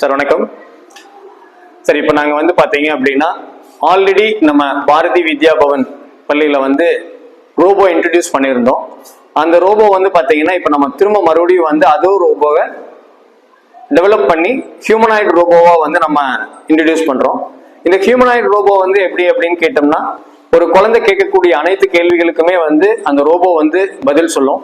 Sir வணக்கம். Sir இப்போ நாங்கள் வந்து பார்த்தீங்க அப்படின்னா ஆல்ரெடி நம்ம பாரதி வித்யா பவன் பள்ளியில் வந்து ரோபோ இன்ட்ரடியூஸ் பண்ணியிருந்தோம். அந்த ரோபோ வந்து பார்த்தீங்கன்னா இப்போ நம்ம திரும்ப மறுபடியும் வந்து அதோ ரோபோவை டெவலப் பண்ணி ஹியூமனாய்டு ரோபோவாக வந்து நம்ம இன்ட்ரடியூஸ் பண்ணுறோம் இந்த ஹியூமனாய்டு ரோபோ வந்து எப்படி அப்படின்னு கேட்டோம்னா ஒரு குழந்தை கேட்கக்கூடிய அனைத்து கேள்விகளுக்குமே வந்து அந்த ரோபோ வந்து பதில் சொல்லும்.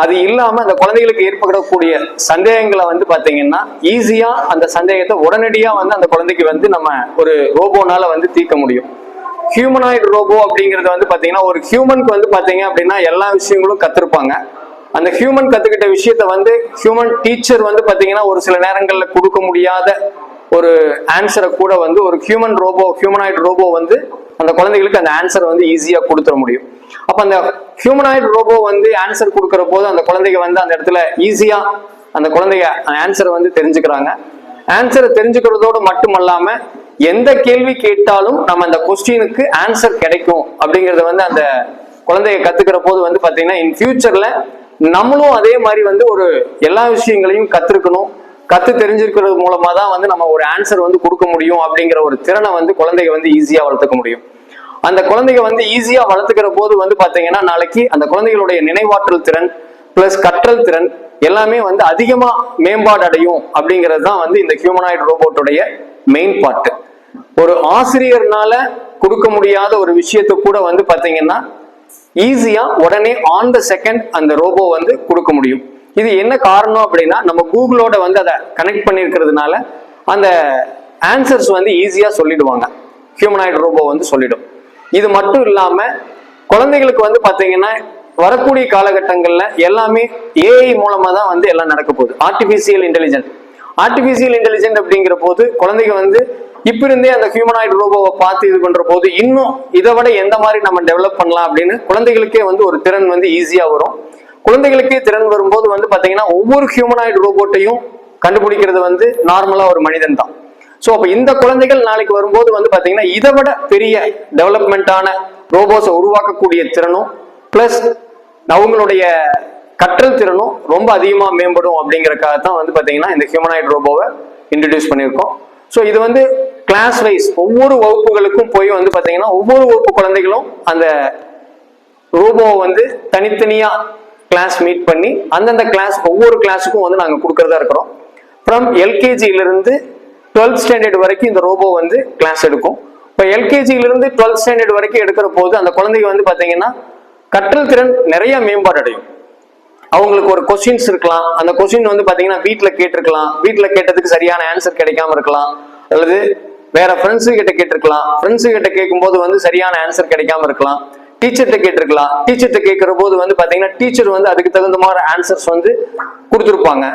அது இல்லாம அந்த குழந்தைகளுக்கு ஏற்படக்கூடிய சந்தேகங்களை வந்து பாத்தீங்கன்னா ஈஸியா அந்த சந்தேகத்தை உடனடியா வந்து அந்த குழந்தைக்கு வந்து நம்ம ஒரு ரோபோனால வந்து தீர்க்க முடியும். ஹியூமனாய்டு ரோபோ அப்படிங்கிறது வந்து பாத்தீங்கன்னா ஒரு ஹியூமனுக்கு வந்து பாத்தீங்க அப்படின்னா எல்லா விஷயங்களும் கத்திருப்பாங்க. அந்த ஹியூமன் கத்துக்கிட்ட விஷயத்த வந்து ஹியூமன் டீச்சர் வந்து பாத்தீங்கன்னா ஒரு சில நேரங்கள்ல கொடுக்க முடியாத ஒரு ஆன்சரை கூட வந்து ஒரு ஹியூமன் ரோபோ ஹியூமனாய்டு ரோபோ வந்து அந்த குழந்தைகளுக்கு அந்த ஆன்சர் வந்து ஈஸியா கொடுத்துட முடியும். அப்ப அந்த ஹியூமனாய்டு ரோபோ வந்து ஆன்சர் கொடுக்குற போது அந்த குழந்தைங்க வந்து அந்த இடத்துல ஈஸியா அந்த குழந்தைங்க ஆன்சரை வந்து தெரிஞ்சுக்கிறாங்க. ஆன்சரை தெரிஞ்சுக்கிறதோடு மட்டுமல்லாம எந்த கேள்வி கேட்டாலும் நம்ம அந்த கொஸ்டினுக்கு ஆன்சர் கிடைக்கும் அப்படிங்கறத வந்து அந்த குழந்தைய கத்துக்கிற போது வந்து பாத்தீங்கன்னா இன் ஃபியூச்சர்ல நம்மளும் அதே மாதிரி வந்து ஒரு எல்லா விஷயங்களையும் கத்துருக்கணும். கத்து தெரிஞ்சிருக்கிறது மூலமா தான் வந்து நம்ம ஒரு ஆன்சர் வந்து கொடுக்க முடியும் அப்படிங்கிற ஒரு திறனை வந்து குழந்தைங்க வந்து ஈஸியா வளர்த்துக்க முடியும். அந்த குழந்தைங்க வந்து ஈஸியா வளர்த்துக்கிற போது வந்து பாத்தீங்கன்னா நாளைக்கு அந்த குழந்தைகளுடைய நினைவாற்றல் திறன் பிளஸ் கற்றல் திறன் எல்லாமே வந்து அதிகமா மேம்பாடு அடையும் அப்படிங்கிறது தான் வந்து இந்த ஹியூமனாய்டு ரோபோட்டுடைய மெயின் பார்ட் ஒரு ஆசிரியர்னால கொடுக்க முடியாத ஒரு விஷயத்தை கூட வந்து பாத்தீங்கன்னா ஈஸியா உடனே ஆன் த செகண்ட் அந்த ரோபோ வந்து கொடுக்க முடியும். இது என்ன காரணம் அப்படின்னா நம்ம கூகுளோட வந்து அதை கனெக்ட் பண்ணியிருக்கிறதுனால அந்த ஆன்சர்ஸ் வந்து ஈஸியா சொல்லிடுவாங்க. ஹியூமனாய்டு ரோபோ வந்து சொல்லிடும். இது மட்டும் இல்லாம குழந்தைகளுக்கு வந்து பாத்தீங்கன்னா வரக்கூடிய காலகட்டங்கள்ல எல்லாமே ஏஐ மூலமா தான் வந்து எல்லாம் நடக்க போகுது. ஆர்டிபிசியல் இன்டெலிஜென்ட் ஆர்டிபிசியல் இன்டெலிஜென்ட் அப்படிங்கிற போது குழந்தைங்க வந்து இப்ப இருந்தே அந்த ஹியூமனாய்டு ரோபோவை பார்த்து இது பண்ற போது இன்னும் இதை விட எந்த மாதிரி நம்ம டெவலப் பண்ணலாம் அப்படின்னு குழந்தைகளுக்கே வந்து ஒரு திறன் வந்து ஈஸியா வரும். குழந்தைகளுக்கே திறன் வரும்போது வந்து பாத்தீங்கன்னா ஒவ்வொரு ஹியூமனாய்டு ரோபோட்டையும் கண்டுபிடிக்கிறது வந்து நார்மலா ஒரு மனிதன் தான் ஸோ அப்போ இந்த குழந்தைகள் நாளைக்கு வரும்போது வந்து பார்த்தீங்கன்னா இதை விட பெரிய டெவலப்மெண்ட்டான ரோபோஸை உருவாக்கக்கூடிய திறனும் ப்ளஸ் அவங்களுடைய கற்றல் திறனும் ரொம்ப அதிகமாக மேம்படும் அப்படிங்கிறக்காக தான் வந்து பார்த்தீங்கன்னா இந்த ஹியூமனாய்டு ரோபோவை இன்ட்ரடியூஸ் பண்ணியிருக்கோம். ஸோ இது வந்து கிளாஸ் வைஸ் ஒவ்வொரு வகுப்புகளுக்கும் போய் வந்து பார்த்தீங்கன்னா ஒவ்வொரு வகுப்பு குழந்தைகளும் அந்த ரோபோவை வந்து தனித்தனியாக கிளாஸ் மீட் பண்ணி அந்தந்த கிளாஸ் ஒவ்வொரு கிளாஸுக்கும் வந்து நாங்கள் கொடுக்கறதா இருக்கிறோம். ஃப்ரம் எல்கேஜியிலிருந்து டுவெல்த் ஸ்டாண்டர்ட் வரைக்கும் இந்த ரோபோ வந்து கிளாஸ் எடுக்கும். இப்போ எல்கேஜியிலிருந்து டுவெல்த் ஸ்டாண்டர்ட் வரைக்கும் எடுக்கிற போது அந்த குழந்தைங்க வந்து பார்த்தீங்கன்னா கற்றல் திறன் நிறைய மேம்பாடு அடையும். அவங்களுக்கு ஒரு கொஸ்டின்ஸ் இருக்கலாம். அந்த கொஸ்டின் வந்து பார்த்தீங்கன்னா வீட்டில் கேட்டிருக்கலாம். வீட்டில் கேட்டதுக்கு சரியான ஆன்சர் கிடைக்காம இருக்கலாம். அல்லது வேற ஃப்ரெண்ட்ஸு கிட்ட கேட்டிருக்கலாம். ஃப்ரெண்ட்ஸு கிட்ட கேட்கும்போது வந்து சரியான ஆன்சர் கிடைக்காம இருக்கலாம். டீச்சர்கிட்ட கேட்டிருக்கலாம். டீச்சர்கிட்ட கேட்கிற போது வந்து பார்த்தீங்கன்னா டீச்சர் வந்து அதுக்கு தகுந்த மாதிரி ஆன்சர்ஸ் வந்து கொடுத்துருப்பாங்க.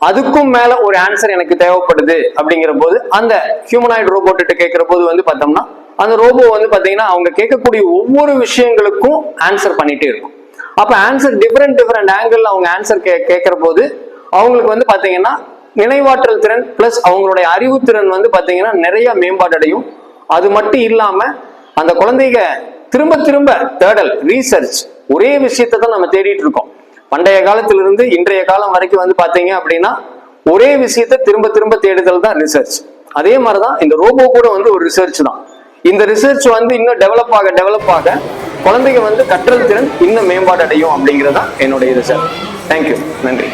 அதுக்கும் மேல ஒரு ஆன்சர் எனக்கு தேவைப்படுது அப்படிங்கிற போது அந்த ஹியூமனாய்டு ரோபோட்டு கேட்கிற போது வந்து பார்த்தோம்னா அந்த ரோபோ வந்து பாத்தீங்கன்னா அவங்க கேட்கக்கூடிய ஒவ்வொரு விஷயங்களுக்கும் ஆன்சர் பண்ணிட்டே இருக்கும். அப்ப ஆன்சர் டிஃப்ரெண்ட் டிஃப்ரெண்ட் ஆங்கிள் அவங்க ஆன்சர் கே கேட்கிற போது அவங்களுக்கு வந்து பாத்தீங்கன்னா நினைவாற்றல் திறன் பிளஸ் அவங்களுடைய அறிவுத்திறன் வந்து பாத்தீங்கன்னா நிறைய மேம்பாடு அடையும். அது மட்டும் இல்லாம அந்த குழந்தைங்க திரும்ப திரும்ப தேடல் ரீசர்ச் ஒரே விஷயத்தை தான் நம்ம தேடிட்டு இருக்கோம். பண்டைய காலத்திலிருந்து இன்றைய காலம் வரைக்கும் வந்து பாத்தீங்க அப்படின்னா ஒரே விஷயத்தை திரும்ப திரும்ப தேடுதல் தான் ரிசர்ச் அதே மாதிரிதான் இந்த ரோபோ கூட வந்து ஒரு ரிசர்ச் தான். இந்த ரிசர்ச் வந்து இன்னும் டெவலப் ஆக டெவலப் ஆக குழந்தைங்க வந்து கற்றல் திறன் இன்னும் மேம்பாடு அடையும் அப்படிங்கிறது தான் என்னுடைய ரிசர்ச் தேங்க்யூ நன்றி.